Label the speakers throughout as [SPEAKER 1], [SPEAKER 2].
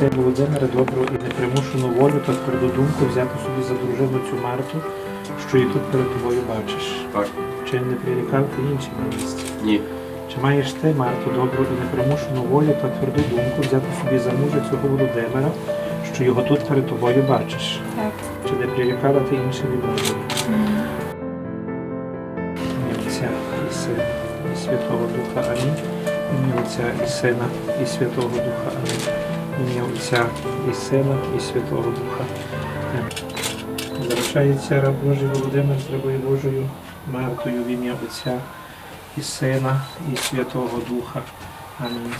[SPEAKER 1] маєш ти, Володимире, добру і непримушену волю та тверду думку взяти собі за дружину цю Марту, що і тут перед тобою бачиш?
[SPEAKER 2] Так.
[SPEAKER 1] Чи не прирікав ти іншим на місці?
[SPEAKER 2] Ні.
[SPEAKER 1] Чи маєш ти, Марто, добру і непримушену волю та тверду думку взяти собі за мужа цього Володимира, що його тут перед тобою бачиш?
[SPEAKER 3] Так.
[SPEAKER 1] Чи не прирікала ти іншим від Бога? Отця і Сина, і Святого Духа. Амінь. Ім'я Отця і Сина, і Святого Духа. Амінь. Ім'я Отця і Сина, і Святого Духа. Заручається раб Божий Володимир з рабою Божою Мартою в ім'я Отця і Сина, і Святого Духа. Амінь.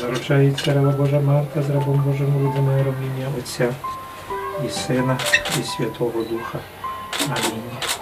[SPEAKER 1] Заручається раба Божа Марта з рабом Божим Володимиром в ім'я Отця і Сина, і Святого Духа. Амінь.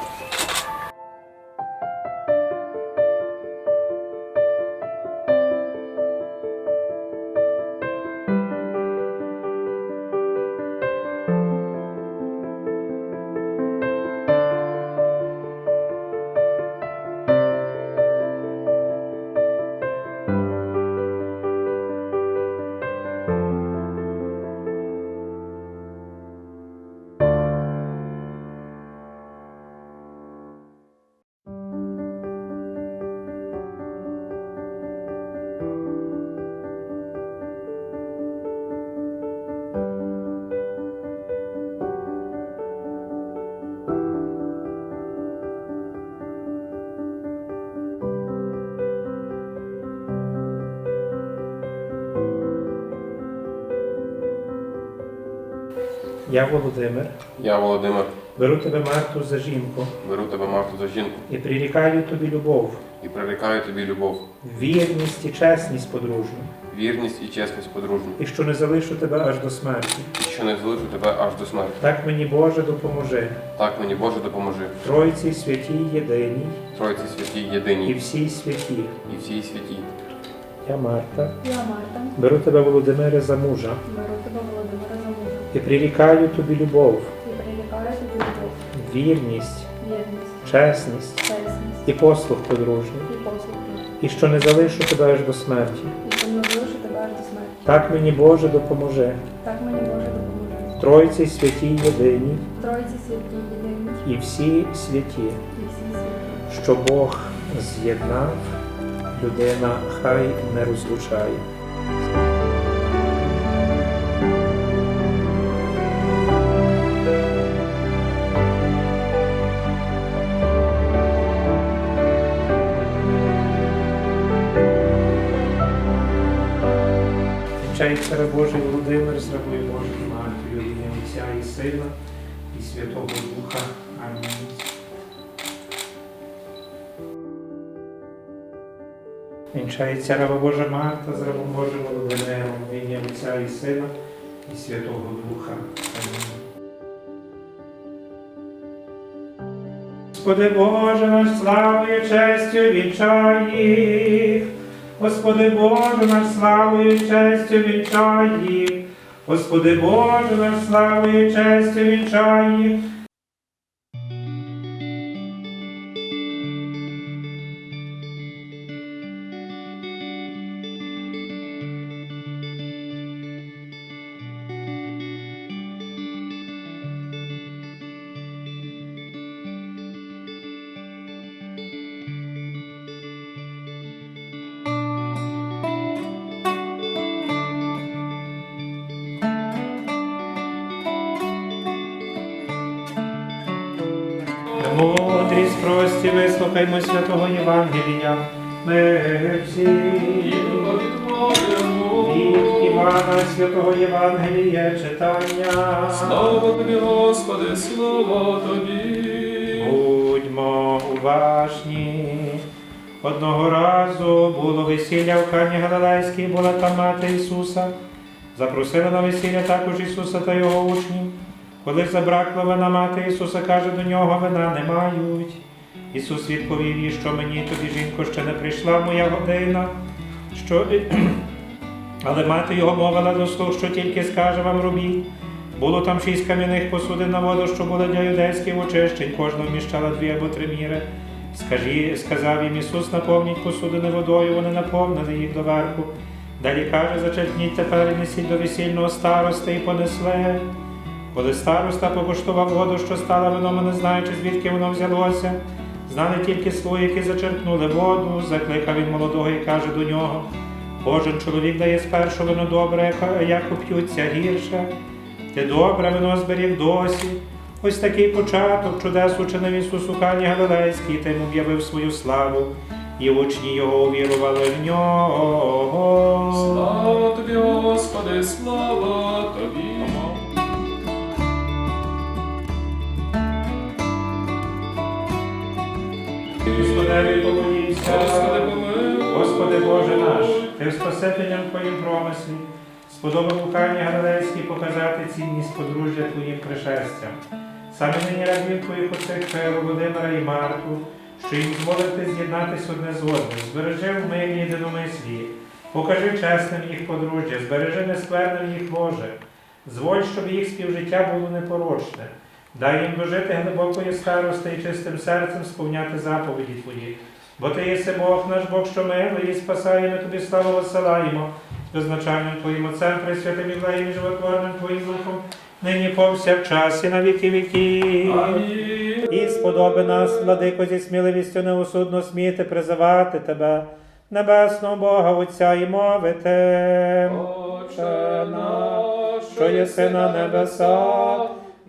[SPEAKER 1] Я Володимир,
[SPEAKER 2] Я Володимир,
[SPEAKER 1] беру тебе Марту за жінку.
[SPEAKER 2] Беру тебе Марту за жінку.
[SPEAKER 1] І прирікаю тобі любов,
[SPEAKER 2] і прирікаю тобі любов,
[SPEAKER 1] вірність і чесність подружню,
[SPEAKER 2] вірність і чесність подружню,
[SPEAKER 1] і що не залишу тебе аж до смерті.
[SPEAKER 2] і що не залишу тебе аж до смерті.
[SPEAKER 1] Так мені Боже допоможи,
[SPEAKER 2] Так мені Боже допоможи,
[SPEAKER 1] Тройці святій єдиній.
[SPEAKER 2] Тройці святій
[SPEAKER 1] і
[SPEAKER 2] єдиній
[SPEAKER 1] всій святі.
[SPEAKER 2] і всій святій.
[SPEAKER 1] Я Марта,
[SPEAKER 3] Я Марта.
[SPEAKER 1] беру тебе, Володимире, за мужа.
[SPEAKER 3] Беру тебе Володимира
[SPEAKER 1] і прирікаю тобі любов,
[SPEAKER 3] І прирікаю тобі любов,
[SPEAKER 1] вірність,
[SPEAKER 3] вірність,
[SPEAKER 1] чесність
[SPEAKER 3] чесність
[SPEAKER 1] і послуг подружній,
[SPEAKER 3] і послуг.
[SPEAKER 1] і що не залишу тебе аж до смерті.
[SPEAKER 3] І що не залишу тебе аж до смерті.
[SPEAKER 1] Так мені Боже допоможи,
[SPEAKER 3] Так мені Боже допоможе.
[SPEAKER 1] Тройці святій єдиній
[SPEAKER 3] Тройці святі єдині
[SPEAKER 1] і всі святі,
[SPEAKER 3] і всі святі.
[SPEAKER 1] що Бог з'єднав, людина хай не розлучає. Вінчається раб Божий Володимир з рабою Божою Матою, в ім'я Отця і Сина, і Святого Духа. Амінь. Вінчається раба Божа Марта з рабом Божим Володимиром, в ім'я Отця і Сина, і Святого Духа. Амінь. Господи Боже наш славою, честю вінчай їх. Господи Боже наш славою, честю вінчає. Господи Боже наш славою, честю вінчай прості, вислухаймо святого Євангелія. Ми всі від Івана святого Євангелія читання.
[SPEAKER 4] Слава тобі, Господи, слава тобі.
[SPEAKER 1] Будьмо уважні. Одного разу було весілля в Кані Галилейській, була там мати Ісуса. Запросила на весілля також Ісуса та його учнів. Коли забракло вина мати Ісуса, каже до нього, вина не мають. Ісус відповів їй, що мені тобі, жінко, ще не прийшла моя година. Що... Але мати його мовила до слуг, що тільки скаже вам робіть. Було там шість кам'яних посудин на воду, що були для юдейських очищень, кожна вміщала дві або три міри. Скажі, сказав їм Ісус, наповніть посудини водою, вони наповнили їх доверху. Далі каже, зачерпніть тепер і несіть до весільного старости і понесли. Коли староста покуштував воду, що стала вином, не знаючи, звідки воно взялося, знали тільки слуги, які зачерпнули воду, закликав він молодого і каже до нього: Кожен чоловік дає спершу вино добре, як- уп'ються гірше. Ти добре вино зберіг досі. Ось такий початок чудес учинив Ісус у Кані Галилейській, та йому в'явив свою славу, і учні його увірували в нього.
[SPEAKER 4] Слава тобі, Господи, слава тобі.
[SPEAKER 1] Господеві помолімся.
[SPEAKER 4] Господи, помилуй.
[SPEAKER 1] Господи Боже наш, Ти в спасителям Твоїм промислі сподобав у Кані Галилейській показати цінність подружжя Твоїм пришестям. Саме нині радів Твоїх оцих Володимира і Марту, що їм зволити з'єднатись одне з одним, збережи в мирі єдиномислі, покажи чесним їх подружжя, збережи нескверним їх ложе, зволь, щоб їх співжиття було непорочне. Дай їм дожити глибокої старости і чистим серцем сповняти заповіді Твої. Бо ти єси Бог наш Бог, що милий і спасає, ми тобі славу висилаємо, безначальним Твоїм Отцем, Пресвятим і благим і животворним Твоїм Духом, нині повсякчас і на віки віків.
[SPEAKER 4] Амінь.
[SPEAKER 1] І сподоби нас, владико, зі сміливістю неосудно сміти призивати Тебе, небесного Бога Отця і мовити.
[SPEAKER 4] Отче наш,
[SPEAKER 1] що єси на небесах,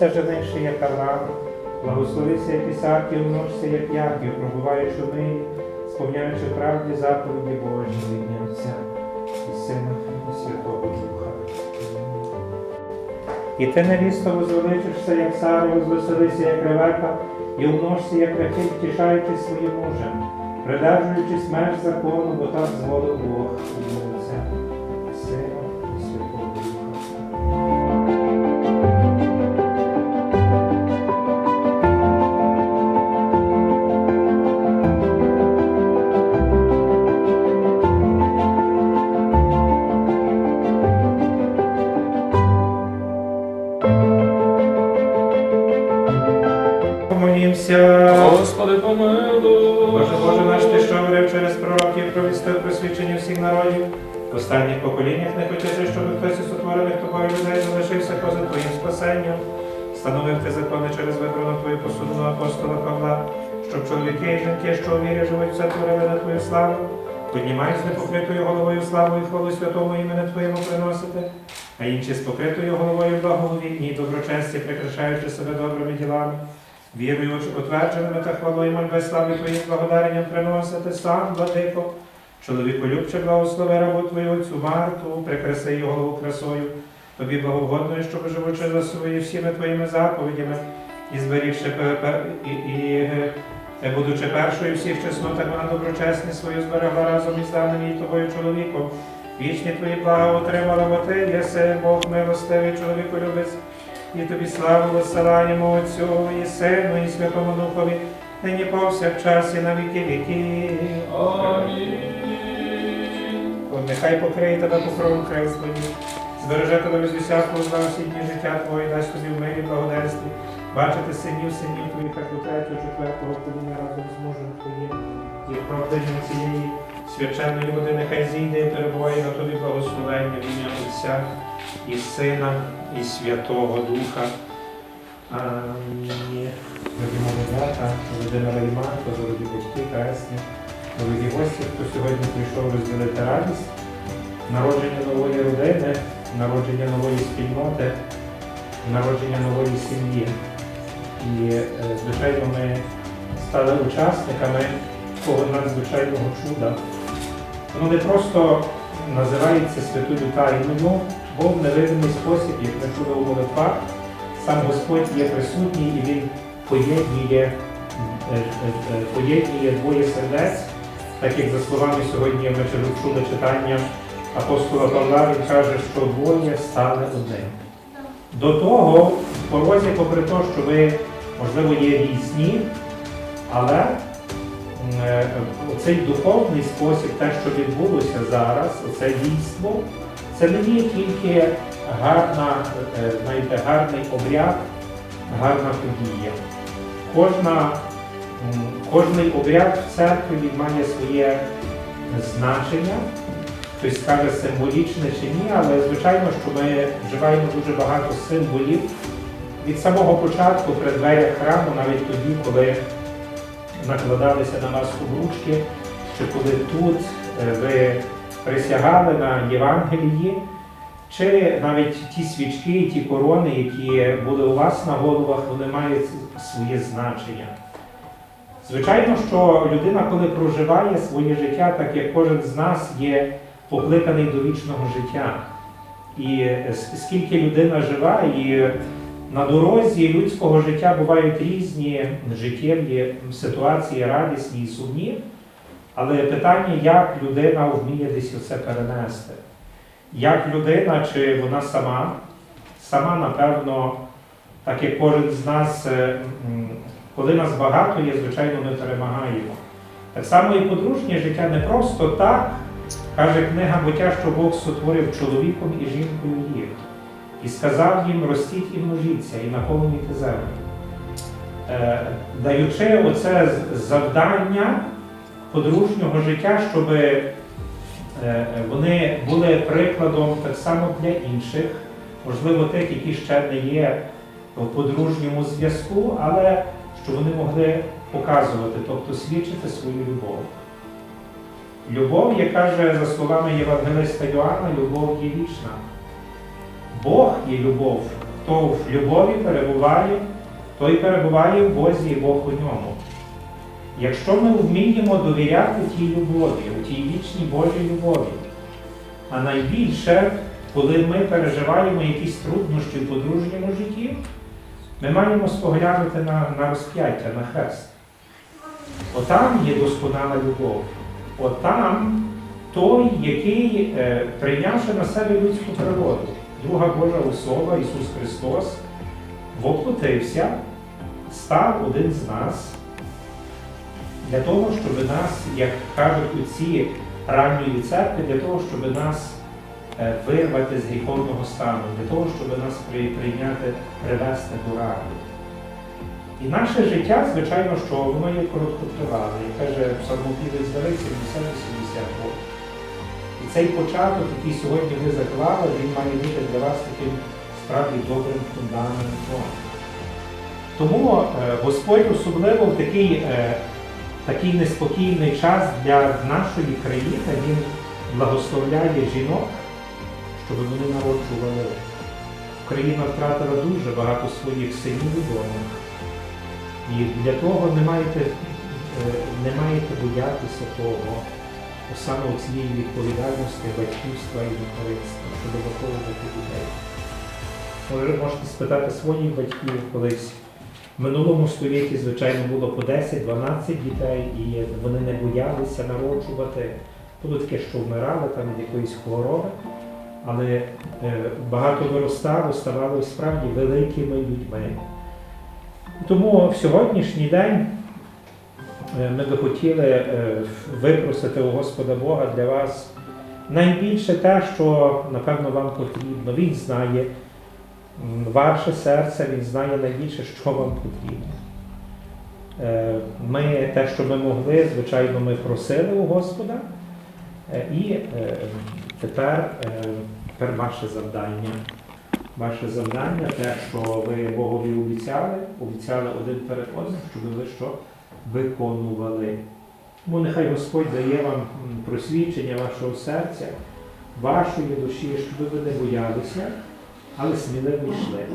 [SPEAKER 1] Женивши, як Авраам, благословися, як Ісаак, і умножся, як Яків, пробуваючи в мирі, сповняючи правді заповіді Божі в ім'я Отця і Сина і Святого Духа. І ти, невісто, возвеличишся, як Сара, возвеселися, як Ревека, і умножся, як Рахиль, втішаючись своїм мужем, придержуючи смерть закону, бо так зволив Бог ім'я Отця, спасенням. Встановив ти закони через вибрану твою посудину апостола Павла, щоб чоловіки і жінки, що вірі живуть, все творили на твою славу. Піднімай з непокритою головою славу і хвалу святому імені Твоєму приносити, а інші з покритою головою благовінні і доброчесті, прикрашаючи себе добрими ділами. Вірою утвердженими та хвалою мольби слави Твоїм благодаренням приносити сам, владико, чоловіку любче благослови рабу Твою отцю Марту, прикраси її голову красою, тобі благогодною, щоб живучи за свої всіми Твоїми заповідями, і зберігши пе- і, і, е, будучи першою всіх чеснотах, вона доброчесні свою зберегла разом із даним їй тобою чоловіком. Вічні твої блага отримала, бо ти єси Бог милостивий, чоловіку любець, І тобі славу висилаємо Отцю і Сину, і Святому Духові, нині повсякчас і на віки віків.
[SPEAKER 4] Амінь.
[SPEAKER 1] Нехай покриє тебе покровом Христові, збереже тебе від усякого зла всі дні життя Твоє, дасть тобі в мирі благоденстві, бачити синів, синів твоїх, як у третього, четвертого покоління разом з мужем Твоїм. І правдивим цієї священної води нехай зійде і перебуває на тобі благословення в ім'я Отця і Сина, і Святого Духа. Амінь. Молодята, Володимира Іманко, дорогі батьки, кресні, дорогі гості, хто сьогодні прийшов розділити радість, народження нової родини, народження нової спільноти, народження нової сім'ї. І, е, звичайно, ми стали учасниками того надзвичайного чуда. Воно не просто називається святою тайною, бо в невидимий спосіб, як ми чули у молитвах, сам Господь є присутній і Він поєднує, е, е, поєднує двоє сердець, так як за словами сьогодні ми чули читання апостола Павла, він каже, що двоє стали одним. До того, в порозі, попри те, що ви, можливо, є різні, але е, оцей духовний спосіб, те, що відбулося зараз, оце дійство, це не є тільки гарна, е, знаєте, гарний обряд, гарна подія. Кожна, кожний обряд в церкві має своє значення, хтось скаже символічне чи ні, але звичайно, що ми вживаємо дуже багато символів від самого початку при храму, навіть тоді, коли накладалися на вас обручки, чи коли тут е, ви присягали на Євангелії, чи навіть ті свічки, ті корони, які були у вас на головах, вони мають своє значення. Звичайно, що людина, коли проживає своє життя, так як кожен з нас є покликаний до вічного життя. І скільки людина жива, і на дорозі людського життя бувають різні життєві ситуації, радісні і сумні. Але питання, як людина вміє десь оце перенести. Як людина, чи вона сама, сама, напевно, так як кожен з нас, е, коли нас багато є, звичайно, ми перемагаємо. Так само і подружнє життя не просто так, каже книга буття, що Бог сотворив чоловіком і жінкою їх. І сказав їм, ростіть і множіться, і наповнюйте землю. Е, даючи оце завдання подружнього життя, щоб Е, вони були прикладом так само для інших, можливо, тих, які ще не є в подружньому зв'язку, але що вони могли показувати, тобто свідчити свою любов. Любов, яка каже, за словами Євангелиста Йоанна, любов є вічна. Бог є любов. Хто в любові перебуває, той перебуває в Бозі і Бог у ньому. Якщо ми вміємо довіряти тій любові, у тій вічній Божій любові, а найбільше, коли ми переживаємо якісь труднощі в подружньому житті, ми маємо споглянути на, на розп'яття, на хрест. Отам є досконала любов. Отам той, який, е, прийнявши на себе людську природу, друга Божа особа, Ісус Христос, воплотився, став один з нас для того, щоб нас, як кажуть отці ранньої церкви, для того, щоб нас е, вирвати з гріховного стану, для того, щоб нас при- прийняти, привести до ради. І наше життя, звичайно, що воно є короткотривале, як каже псалмопівець Давид 70-80 років. І цей початок, який сьогодні ви заклали, він має бути для вас таким справді добрим фундаментом. Тому е, Господь особливо в такий, е, такий неспокійний час для нашої країни Він благословляє жінок, щоб вони народжували. Україна втратила дуже багато своїх синів і доньок. І для того не маєте, е, не маєте боятися того, саме цієї відповідальності батьківства і материнства, щоб виховувати дітей. Може, можете спитати своїх батьків колись. В минулому столітті, звичайно, було по 10-12 дітей, і вони не боялися народжувати. Було таке, що вмирали там від якоїсь хвороби. але е, багато виростало, ставало справді великими людьми. Тому в сьогоднішній день е, ми би хотіли е, випросити у Господа Бога для вас найбільше те, що напевно вам потрібно. Він знає ваше серце, він знає найбільше, що вам потрібно. Е, Ми те, що ми могли, звичайно, ми просили у Господа. І тепер, тепер ваше завдання. Ваше завдання, те, що ви Богові обіцяли, обіцяли один перед одним, щоб ви що виконували. Тому нехай Господь дає вам м, просвідчення вашого серця, вашої душі, щоб ви не боялися, але сміливо йшли.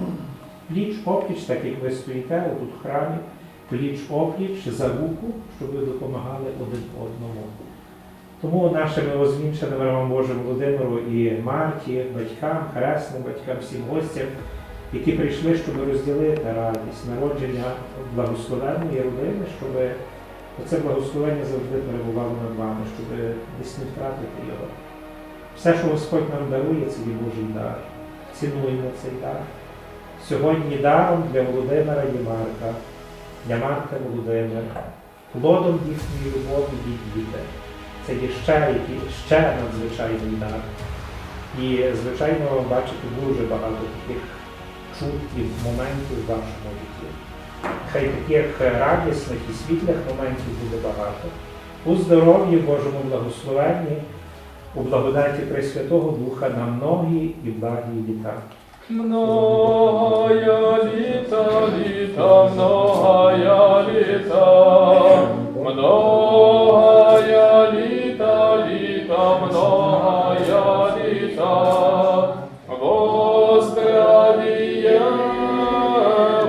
[SPEAKER 1] Пліч опліч, так як ви стоїте тут в храмі, пліч опліч за руку, щоб ви допомагали один одному. Тому нашими озвінченими вам Боже Володимиру і Марті, батькам, хресним батькам, всім гостям, які прийшли, щоб розділити радість народження благословенної родини, щоб це благословення завжди перебувало над вами, щоб десь не втратити його. Все, що Господь нам дарує, це є Божий дар. Цінуємо цей дар. Сьогодні даром для Володимира і Марка, для Марка Володимира, плодом їхньої любові і діти. Це є ще, ще надзвичайний дар. І, звичайно, бачите дуже багато таких чутків, моментів в вашому житті. Хай таких радісних і світлих моментів буде багато. У здоров'ї, Божому благословенні, у благодаті Пресвятого Духа на многі і благі літа.
[SPEAKER 4] Многая літа, літа, многая літа, многая многая літа, во здравие,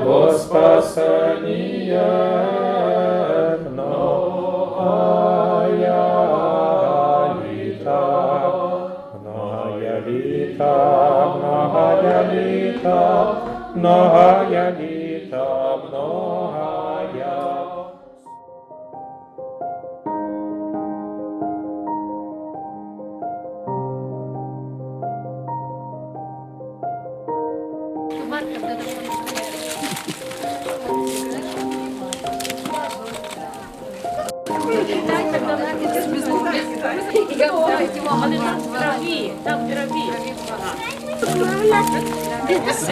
[SPEAKER 4] во спасение, многая
[SPEAKER 5] です。